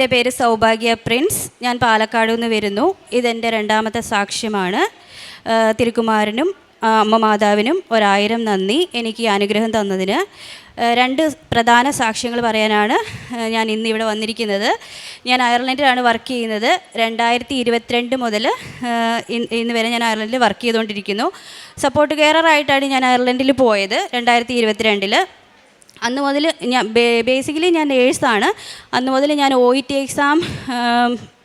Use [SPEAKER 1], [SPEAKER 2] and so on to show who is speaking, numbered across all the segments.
[SPEAKER 1] എന്റെ പേര് സൗഭാഗ്യ പ്രിൻസ്. ഞാൻ പാലക്കാട് നിന്ന് വരുന്നു. ഇതെന്റെ രണ്ടാമത്തെ സാക്ഷ്യമാണ്. തിരുക്കുമാരനും അമ്മ മാതാവിനും ഒരായിരം നന്ദി എനിക്ക് അനുഗ്രഹം തന്നതിന്. രണ്ട് പ്രധാന സാക്ഷ്യങ്ങൾ പറയാനാണ് ഞാൻ ഇന്ന് ഇവിടെ വന്നിരിക്കുന്നത്. ഞാൻ അയർലൻഡിലാണ് വർക്ക് ചെയ്യുന്നത്. രണ്ടായിരത്തി ഇരുപത്തിരണ്ട് മുതൽ ഇന്ന് വരെ ഞാൻ അയർലൻഡിൽ വർക്ക് ചെയ്തുകൊണ്ടിരിക്കുന്നു. സപ്പോർട്ട് കെയറായിട്ടാണ് ഞാൻ അയർലൻഡിൽ പോയത് രണ്ടായിരത്തി ഇരുപത്തിരണ്ടിൽ അന്ന് മുതൽ ഞാൻ ബേസിക്കലി ഞാൻ നേഴ്സാണ് അന്ന് മുതൽ ഞാൻ ഒ ഇ ടി എക്സാം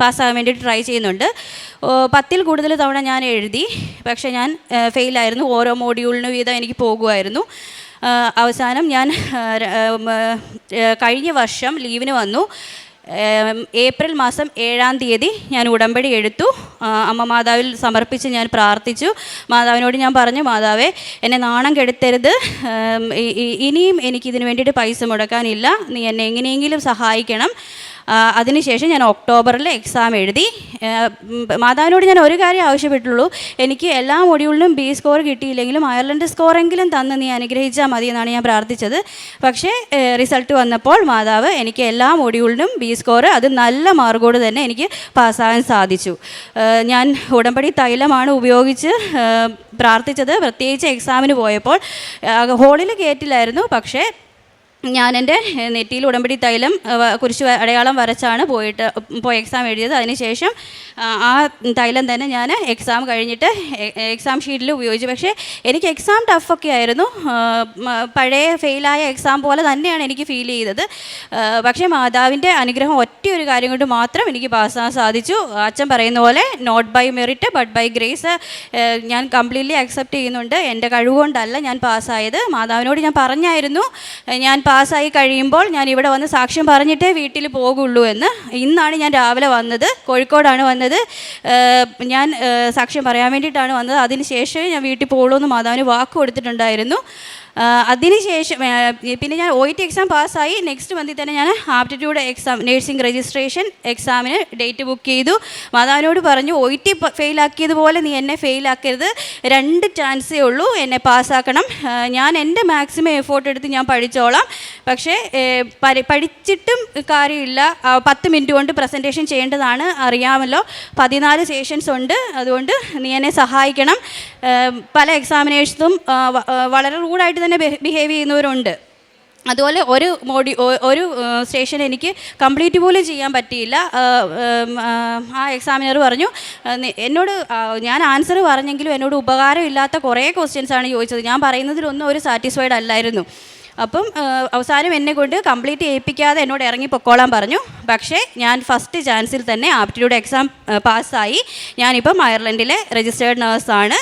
[SPEAKER 1] പാസ്സാകാൻ വേണ്ടിയിട്ട് ട്രൈ ചെയ്യുന്നുണ്ട്. പത്തിൽ കൂടുതൽ തവണ ഞാൻ എഴുതി. പക്ഷേ ഞാൻ ഫെയിലായിരുന്നു ഓരോ മോഡ്യൂളിനും വീതം എനിക്ക് പോകുമായിരുന്നു. അവസാനം ഞാൻ കഴിഞ്ഞ വർഷം ലീവിന് വന്നു. ഏപ്രിൽ മാസം ഏഴാം തീയതി ഞാൻ ഉടമ്പടി എടുത്തു. അമ്മ മാതാവിൽ സമർപ്പിച്ച് ഞാൻ പ്രാർത്ഥിച്ചു. മാതാവിനോട് ഞാൻ പറഞ്ഞു മാതാവേ എന്നെ നാണം കെടുത്തരുത്. ഇനിയും എനിക്ക് ഇതിന് വേണ്ടിയിട്ട് പൈസ മുടക്കാനില്ല. നീ എന്നെ എങ്ങനെയെങ്കിലും സഹായിക്കണം. അതിനുശേഷം ഞാൻ ഒക്ടോബറിൽ എക്സാം എഴുതി. മാതാവിനോട് ഞാൻ ഒരു കാര്യം ആവശ്യപ്പെട്ടുള്ളൂ എനിക്ക് എല്ലാ മൊഡ്യൂളിലും ബി സ്കോർ കിട്ടിയില്ലെങ്കിലും അയർലൻഡ് സ്കോറെങ്കിലും തന്ന് നീ അനുഗ്രഹിച്ചാൽ മതി എന്നാണ് ഞാൻ പ്രാർത്ഥിച്ചത്. പക്ഷേ റിസൾട്ട് വന്നപ്പോൾ മാതാവ് എനിക്ക് എല്ലാ മൊഡ്യൂളിനും ബി സ്കോർ അത് നല്ല മാർക്കോട് തന്നെ എനിക്ക് പാസ്സാകാൻ സാധിച്ചു. ഞാൻ ഉടമ്പടി തൈലമാണ് ഉപയോഗിച്ച് പ്രാർത്ഥിച്ചത്. പ്രത്യേകിച്ച് എക്സാമിന് പോയപ്പോൾ ഹോളിൽ കയറ്റില്ലായിരുന്നു പക്ഷേ ഞാൻ എന്റെ നെറ്റിയിൽ ഉടമ്പടി തൈലം കുറിച്ച് അടയാളം വരച്ചാണ് പോയിട്ട് പോയി എക്സാം എഴുതിയത്. അതിനുശേഷം ആ, തൈലം തന്നെ ഞാൻ എക്സാം കഴിഞ്ഞിട്ട് എക്സാം ഷീറ്റിൽ ഉപയോഗിച്ചു. പക്ഷേ എനിക്ക് എക്സാം ടഫൊക്കെ ആയിരുന്നു. പഴയ ഫെയിലായ എക്സാം പോലെ തന്നെയാണ് എനിക്ക് ഫീൽ ചെയ്തത്. പക്ഷേ മാതാവിന്റെ അനുഗ്രഹം ഒറ്റ ഒരു കാര്യം കൊണ്ട് മാത്രം എനിക്ക് പാസ്സാകാൻ സാധിച്ചു. അച്ഛൻ പറയുന്ന പോലെ not by merit but by grace ഞാൻ കംപ്ലീറ്റ്ലി അക്സെപ്റ്റ് ചെയ്യുന്നുണ്ട്. എന്റെ കഴിവുകൊണ്ടല്ല ഞാൻ പാസ്സായത് മാതാവിനോട് ഞാൻ പറഞ്ഞായിരുന്നു. ഞാൻ പാസ്സായി കഴിയുമ്പോൾ ഞാൻ ഇവിടെ വന്ന് സാക്ഷ്യം പറഞ്ഞിട്ടേ വീട്ടിൽ പോകുള്ളൂ എന്ന് ഇന്നാണ് ഞാൻ രാവിലെ വന്നത്. കോഴിക്കോടാണ് വന്നത്. ഞാൻ സാക്ഷ്യം പറയാൻ വേണ്ടിയിട്ടാണ് വന്നത്. അതിന് ശേഷമേ ഞാൻ വീട്ടിൽ പോകുള്ളൂ എന്ന് മാതാവിന് വാക്ക് കൊടുത്തിട്ടുണ്ടായിരുന്നു. അതിനുശേഷം പിന്നെ ഞാൻ ഒ ടി എക്സാം പാസ്സായി. നെക്സ്റ്റ് മന്തിൽ തന്നെ ഞാൻ ആപ്റ്റിറ്റ്യൂഡ് എക്സാം നേഴ്സിംഗ് രജിസ്ട്രേഷൻ എക്സാമിന് ഡേറ്റ് ബുക്ക് ചെയ്തു. മാതാവിനോട് പറഞ്ഞു ഒ ടി ഫെയിലാക്കിയതുപോലെ നീ എന്നെ ഫെയിലാക്കരുത്. രണ്ട് ചാൻസേ ഉള്ളൂ എന്നെ പാസ്സാക്കണം. ഞാൻ എന്റെ മാക്സിമം എഫോർട്ട് എടുത്ത് ഞാൻ പഠിച്ചോളാം. പക്ഷേ പഠിച്ചിട്ടും കാര്യമില്ല. പത്ത് മിനിറ്റ് കൊണ്ട് പ്രസന്റേഷൻ ചെയ്യേണ്ടതാണ് അറിയാമല്ലോ. പതിനാല് സെഷൻസ് ഉണ്ട്. അതുകൊണ്ട് നീ എന്നെ സഹായിക്കണം. പല എക്സാമിനേഴ്സും വളരെ റൂഡായിട്ട് തന്നെ ബിഹേവ് ചെയ്യുന്നവരുണ്ട്. അതുപോലെ ഒരു മോഡി ഒരു സ്റ്റേഷൻ എനിക്ക് കംപ്ലീറ്റ് പോലും ചെയ്യാൻ പറ്റിയില്ല. ആ, എക്സാമിനർ പറഞ്ഞു എന്നോട് ഞാൻ ആൻസർ പറഞ്ഞെങ്കിലും എന്നോട് ഉപകാരമില്ലാത്ത കുറേ ക്വസ്റ്റ്യൻസാണ് ചോദിച്ചത്. ഞാൻ പറയുന്നതിലൊന്നും ഒരു സാറ്റിസ്ഫൈഡ് അല്ലായിരുന്നു. അപ്പം അവസാനം എന്നെ കൊണ്ട് കംപ്ലീറ്റ് ചെയ്യിപ്പിക്കാതെ എന്നോട് ഇറങ്ങി പൊക്കോളാൻ പറഞ്ഞു. പക്ഷേ ഞാൻ ഫസ്റ്റ് ചാൻസിൽ തന്നെ ആപ്റ്റിറ്റ്യൂഡ് എക്സാം പാസ്സായി. ഞാനിപ്പം അയർലൻഡിലെ രജിസ്റ്റേർഡ് നേഴ്സാണ്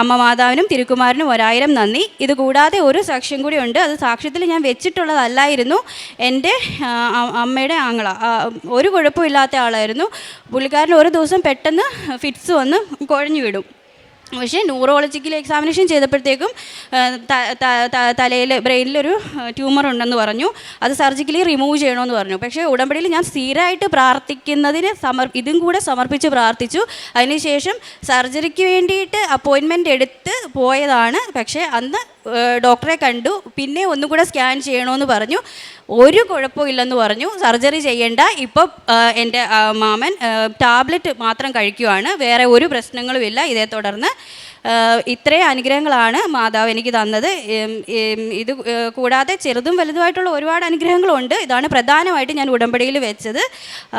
[SPEAKER 1] അമ്മ മാതാവിനും തിരുക്കുമാരനും ഒരായിരം നന്ദി. ഇത് കൂടാതെ ഒരു സാക്ഷ്യം കൂടി ഉണ്ട്. അത് സാക്ഷ്യത്തിൽ ഞാൻ വെച്ചിട്ടുള്ളതല്ലായിരുന്നു. എന്റെ അമ്മയുടെ ആങ്ങള ഒരു കുഴപ്പമില്ലാത്ത ആളായിരുന്നു. പുള്ളിക്കാരൻ ഒരു ദിവസം പെട്ടെന്ന് ഫിറ്റ്സ് വന്ന് കുഴഞ്ഞു വിടും. പക്ഷേ ന്യൂറോളജിക്കൽ എക്സാമിനേഷൻ ചെയ്തപ്പോഴത്തേക്കും തലയിൽ ബ്രെയിനിലൊരു ട്യൂമർ ഉണ്ടെന്ന് പറഞ്ഞു. അത് സർജിക്കലി റിമൂവ് ചെയ്യണമെന്ന് പറഞ്ഞു. പക്ഷേ ഉടമ്പടിയിൽ ഞാൻ സ്ഥിരമായിട്ട് പ്രാർത്ഥിക്കുന്നതിന് സമർ ഇതും കൂടെ സമർപ്പിച്ച് പ്രാർത്ഥിച്ചു. അതിനുശേഷം സർജറിക്ക് വേണ്ടിയിട്ട് അപ്പോയിൻമെന്റ് എടുത്ത് പോയതാണ്. പക്ഷേ അന്ന് ഡോക്ടറെ കണ്ടു. പിന്നെ ഒന്നും കൂടെ സ്കാൻ ചെയ്യണമെന്ന് പറഞ്ഞു. ഒരു കുഴപ്പമില്ലെന്ന് പറഞ്ഞു. സർജറി ചെയ്യേണ്ട. ഇപ്പോൾ എന്റെ മാമൻ ടാബ്ലറ്റ് മാത്രം കഴിക്കുവാണ്. വേറെ ഒരു പ്രശ്നങ്ങളുമില്ല ഇതേ തുടർന്ന്. ഇത്രയും അനുഗ്രഹങ്ങളാണ് മാതാവ് എനിക്ക് തന്നത്. ഇത് കൂടാതെ ചെറുതും വലുതുമായിട്ടുള്ള ഒരുപാട് അനുഗ്രഹങ്ങളുണ്ട്. ഇതാണ് പ്രധാനമായിട്ട് ഞാൻ ഉടമ്പടിയിൽ വെച്ചത്.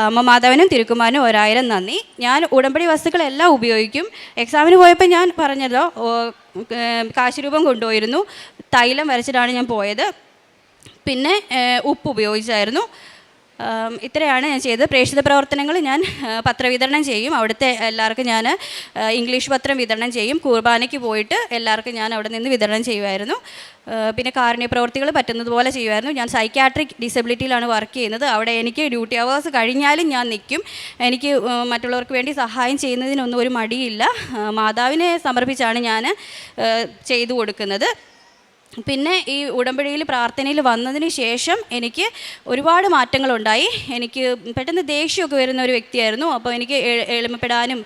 [SPEAKER 1] അമ്മ മാതാവിനും തിരുക്കുമാനും ഒരായിരം നന്ദി. ഞാൻ ഉടമ്പടി വസ്തുക്കളെല്ലാം ഉപയോഗിക്കും. എക്സാമിന് പോയപ്പോൾ ഞാൻ പറഞ്ഞല്ലോ കാശുരൂപം കൊണ്ടുപോയിരുന്നു. തൈലം വരച്ചിട്ടാണ് ഞാൻ പോയത്. പിന്നെ ഉപ്പ് ഉപയോഗിച്ചായിരുന്നു. ഇത്രയാണ് ഞാൻ ചെയ്തത്. പ്രേക്ഷിത പ്രവർത്തനങ്ങൾ ഞാൻ പത്രവിതരണം ചെയ്യും. അവിടുത്തെ എല്ലാവർക്കും ഞാൻ ഇംഗ്ലീഷ് പത്രം വിതരണം ചെയ്യും. കുർബാനയ്ക്ക് പോയിട്ട് എല്ലാവർക്കും ഞാൻ അവിടെ നിന്ന് വിതരണം ചെയ്യുമായിരുന്നു. പിന്നെ കാരുണ്യ പ്രവർത്തികൾ പറ്റുന്നതുപോലെ ചെയ്യുമായിരുന്നു. ഞാൻ സൈക്യാട്രിക് ഡിസബിലിറ്റിയിലാണ് വർക്ക് ചെയ്യുന്നത്. അവിടെ എനിക്ക് ഡ്യൂട്ടി അവേഴ്സ് കഴിഞ്ഞാലും ഞാൻ നിൽക്കും. എനിക്ക് മറ്റുള്ളവർക്ക് വേണ്ടി സഹായം ചെയ്യുന്നതിനൊന്നും ഒരു മടിയില്ല. മാതാവിനെ സമർപ്പിച്ചാണ് ഞാൻ ചെയ്തു കൊടുക്കുന്നത്. പിന്നെ ഈ ഉടമ്പടിയിൽ പ്രാർത്ഥനയിൽ വന്നതിന് ശേഷം എനിക്ക് ഒരുപാട് മാറ്റങ്ങളുണ്ടായി. എനിക്ക് പെട്ടെന്ന് ദേഷ്യമൊക്കെ വരുന്ന ഒരു വ്യക്തിയായിരുന്നു. അപ്പോൾ എനിക്ക് എളിമപ്പെടാനും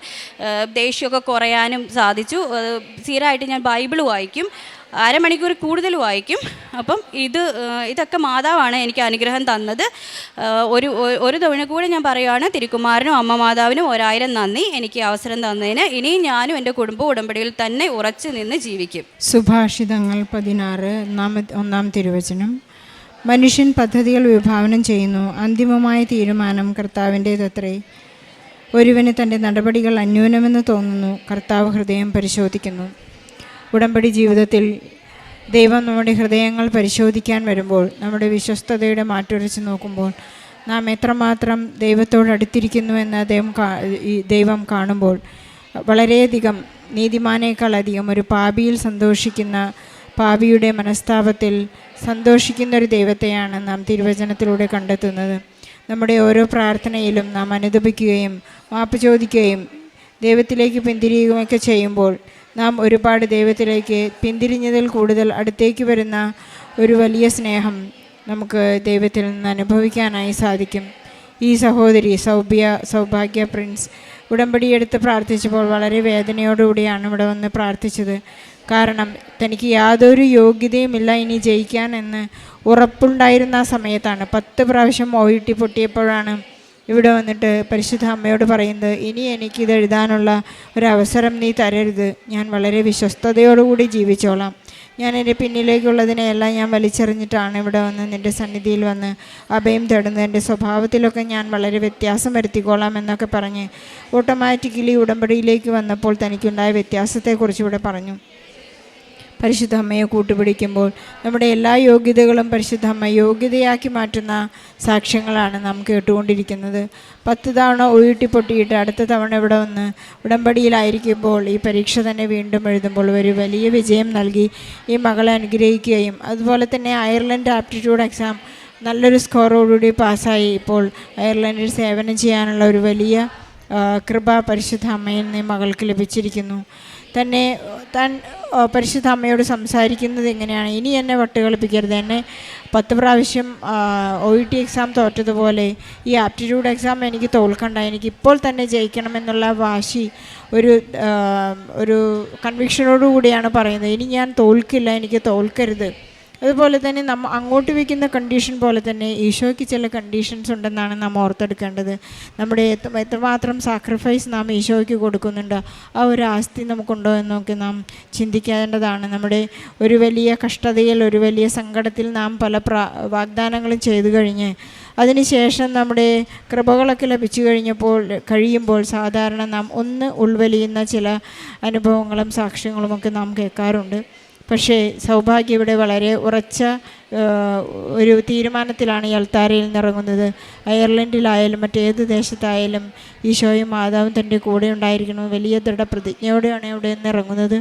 [SPEAKER 1] ദേഷ്യമൊക്കെ കുറയാനും സാധിച്ചു. സ്ഥിരമായിട്ട് ഞാൻ ബൈബിൾ വായിക്കും. അരമണിക്കൂർ കൂടുതൽ വായിക്കും. അപ്പം ഇത് ഇതൊക്കെ മാതാവാണ് എനിക്ക് അനുഗ്രഹം തന്നത്. ഒരു ഒരു തവണ കൂടെ ഞാൻ പറയുകയാണ് തിരുക്കുമാരനും അമ്മ മാതാവിനും ഒരായിരം നന്ദി എനിക്ക് അവസരം തന്നതിന്. ഇനിയും ഞാനും എന്റെ കുടുംബവും ഉടമ്പടിയിൽ തന്നെ ഉറച്ചു നിന്ന് ജീവിക്കും.
[SPEAKER 2] സുഭാഷിതങ്ങൾ പതിനാറ് ഒന്നാം തിരുവചനം. മനുഷ്യൻ പദ്ധതികൾ വിഭാവനം ചെയ്യുന്നു. അന്തിമമായ തീരുമാനം കർത്താവിന്റേതത്രേ. ഒരുവന് തന്റെ നടപടികൾ അന്യൂനമെന്ന് തോന്നുന്നു. കർത്താവ് ഹൃദയം പരിശോധിക്കുന്നു. ഉടമ്പടി ജീവിതത്തിൽ ദൈവം നമ്മുടെ ഹൃദയങ്ങൾ പരിശോധിക്കാൻ വരുമ്പോൾ നമ്മുടെ വിശ്വസ്തതയുടെ മാറ്റുരച്ച് നോക്കുമ്പോൾ നാം എത്രമാത്രം ദൈവത്തോട് അടുത്തിരിക്കുന്നു എന്ന് ദൈവം കാണുമ്പോൾ വളരെയധികം നീതിമാനേക്കാളധികം ഒരു പാപിയിൽ സന്തോഷിക്കുന്ന പാപിയുടെ മനസ്താപത്തിൽ സന്തോഷിക്കുന്ന ഒരു ദൈവത്തെയാണ് നാം തിരുവചനത്തിലൂടെ കണ്ടെത്തുന്നത്. നമ്മുടെ ഓരോ പ്രാർത്ഥനയിലും നാം അനുദപിക്കുകയും മാപ്പ് ചോദിക്കുകയും ദൈവത്തിലേക്ക് പിന്തിരിയുകയൊക്കെ ചെയ്യുമ്പോൾ നാം ഒരുപാട് ദൈവത്തിലേക്ക് പിന്തിരിഞ്ഞതിൽ കൂടുതൽ അടുത്തേക്ക് വരുന്ന ഒരു വലിയ സ്നേഹം നമുക്ക് ദൈവത്തിൽ നിന്ന് അനുഭവിക്കാനായി സാധിക്കും. ഈ സഹോദരി സൗഭ്യ സൗഭാഗ്യ പ്രിൻസ് ഉടമ്പടി എടുത്ത് പ്രാർത്ഥിച്ചപ്പോൾ വളരെ വേദനയോടുകൂടിയാണ് ഇവിടെ വന്ന് പ്രാർത്ഥിച്ചത്. കാരണം തനിക്ക് യാതൊരു യോഗ്യതയുമില്ല ഇനി ജയിക്കാൻ എന്ന് ഉറപ്പുണ്ടായിരുന്ന ആ സമയത്താണ് പത്ത് പ്രാവശ്യം ഓയിട്ടി പൊട്ടിയപ്പോഴാണ് ഇവിടെ വന്നിട്ട് പരിശുദ്ധ അമ്മയോട് പറയുന്നത് ഇനി എനിക്കിത് എഴുതാനുള്ള ഒരു അവസരം നീ തരരുത്. ഞാൻ വളരെ വിശ്വസ്തയോടുകൂടി ജീവിച്ചോളാം. ഞാൻ എന്റെ പിന്നിലേക്കുള്ളതിനെയെല്ലാം ഞാൻ വലിച്ചെറിഞ്ഞിട്ടാണ് ഇവിടെ വന്ന് നിന്റെ സന്നിധിയിൽ വന്ന് അഭയം തേടുന്നത്. എന്റെ സ്വഭാവത്തിലൊക്കെ ഞാൻ വളരെ വ്യത്യാസം വരുത്തിക്കോളാം എന്നൊക്കെ പറഞ്ഞ് ഓട്ടോമാറ്റിക്കലി ഉടമ്പടിയിലേക്ക് വന്നപ്പോൾ തനിക്കുണ്ടായ വ്യത്യാസത്തെക്കുറിച്ച് ഇവിടെ പറഞ്ഞു. പരിശുദ്ധ അമ്മയെ കൂട്ടുപിടിക്കുമ്പോൾ നമ്മുടെ എല്ലാ യോഗ്യതകളും പരിശുദ്ധ അമ്മ യോഗ്യതയാക്കി മാറ്റുന്ന സാക്ഷ്യങ്ങളാണ് നാം കേട്ടുകൊണ്ടിരിക്കുന്നത്. പത്ത് തവണ ഒഴുട്ടി പൊട്ടിയിട്ട് അടുത്ത തവണ ഇവിടെ വന്ന് ഉടമ്പടിയിലായിരിക്കുമ്പോൾ ഈ പരീക്ഷ തന്നെ വീണ്ടും എഴുതുമ്പോൾ ഒരു വലിയ വിജയം നൽകി ഈ മകളെ അനുഗ്രഹിക്കുകയും അതുപോലെ തന്നെ അയർലൻഡ് ആപ്റ്റിറ്റ്യൂഡ് എക്സാം നല്ലൊരു സ്കോറോടുകൂടി പാസ്സായി ഇപ്പോൾ അയർലൻഡിൽ സേവനം ചെയ്യാനുള്ള ഒരു വലിയ കൃപ പരിശുദ്ധ അമ്മയിൽ നിന്ന് മകൾക്ക് ലഭിച്ചിരിക്കുന്നു. തന്നെ താൻ പരിശുദ്ധ അമ്മയോട് സംസാരിക്കുന്നത് എങ്ങനെയാണ്? ഇനി എന്നെ വട്ടുകളിപ്പിക്കരുത്. എന്നെ പത്ത് പ്രാവശ്യം ഒ ഇ ടി എക്സാം തോറ്റതുപോലെ ഈ ആപ്റ്റിറ്റ്യൂഡ് എക്സാം എനിക്ക് തോൽക്കണ്ട. എനിക്ക് ഇപ്പോൾ തന്നെ ജയിക്കണമെന്നുള്ള വാശി ഒരു ഒരു കൺവിക്ഷനോടുകൂടിയാണ് പറയുന്നത്. ഇനി ഞാൻ തോൽക്കില്ല എനിക്ക് തോൽക്കരുത്. അതുപോലെ തന്നെ നമ്മ അങ്ങോട്ട് വയ്ക്കുന്ന കണ്ടീഷൻ പോലെ തന്നെ ഈശോയ്ക്ക് ചില കണ്ടീഷൻസ് ഉണ്ടെന്നാണ് നാം ഓർത്തെടുക്കേണ്ടത്. നമ്മുടെ എത്ര എത്രമാത്രം സാക്രിഫൈസ് നാം ഈശോയ്ക്ക് കൊടുക്കുന്നുണ്ട് ആ ഒരു ആസ്തി നമുക്കുണ്ടോ എന്നൊക്കെ നാം ചിന്തിക്കേണ്ടതാണ്. നമ്മുടെ ഒരു വലിയ കഷ്ടതയിൽ ഒരു വലിയ സങ്കടത്തിൽ നാം പല വാഗ്ദാനങ്ങളും ചെയ്തു കഴിഞ്ഞ് അതിനുശേഷം നമ്മുടെ കൃപകളൊക്കെ ലഭിച്ചു കഴിഞ്ഞപ്പോൾ കഴിയുമ്പോൾ സാധാരണ നാം ഒന്ന് ഉൾവലിയുന്ന ചില അനുഭവങ്ങളും സാക്ഷ്യങ്ങളുമൊക്കെ നാം കേൾക്കാറുണ്ട്. പക്ഷേ സൗഭാഗ്യ ഇവിടെ വളരെ ഉറച്ച ഒരു തീരുമാനത്തിലാണ് ഈ അൾത്താരയിൽ നിന്നിറങ്ങുന്നത്. അയർലൻഡിലായാലും മറ്റേത് ദേശത്തായാലും ഈശോയും മാതാവും തന്റെ കൂടെ ഉണ്ടായിരിക്കണം. വലിയ ദൃഢപ്രതിജ്ഞയോടെയാണ് ഇവിടെ നിന്ന് ഇറങ്ങുന്നത്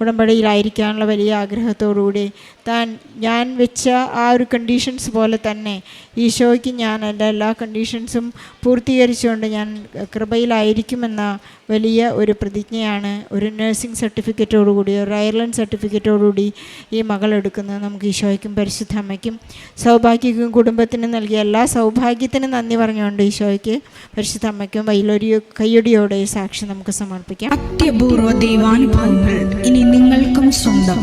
[SPEAKER 2] ഉടമ്പടിയിലായിരിക്കാനുള്ള വലിയ ആഗ്രഹത്തോടുകൂടി താൻ ഞാൻ വെച്ച ആ ഒരു കണ്ടീഷൻസ് പോലെ തന്നെ ഈശോയ്ക്ക് ഞാൻ എന്റെ എല്ലാ കണ്ടീഷൻസും പൂർത്തീകരിച്ചുകൊണ്ട് ഞാൻ കൃപയിലായിരിക്കുമെന്ന വലിയ ഒരു പ്രതിജ്ഞയാണ് ഒരു നഴ്സിംഗ് സർട്ടിഫിക്കറ്റോടുകൂടി ഒരു അയർലൻഡ് സർട്ടിഫിക്കറ്റോടുകൂടി ഈ മകൾ എടുക്കുന്നത്. നമുക്ക് ഈശോയ്ക്കും പരിശുദ്ധ അമ്മയ്ക്കും സൗഭാഗ്യക്കും കുടുംബത്തിനും നൽകിയ എല്ലാ സൗഭാഗ്യത്തിനും നന്ദി പറഞ്ഞുകൊണ്ട് ഈശോയ്ക്ക് പരിശുദ്ധ അമ്മയ്ക്കും വലിയൊരു കയ്യൊടിയോടെ സാക്ഷി നമുക്ക് സമർപ്പിക്കാം.
[SPEAKER 3] അത്യപൂർവ ദൈവാനുഭവങ്ങൾ ഇനി നിങ്ങൾക്കും സ്വന്തം.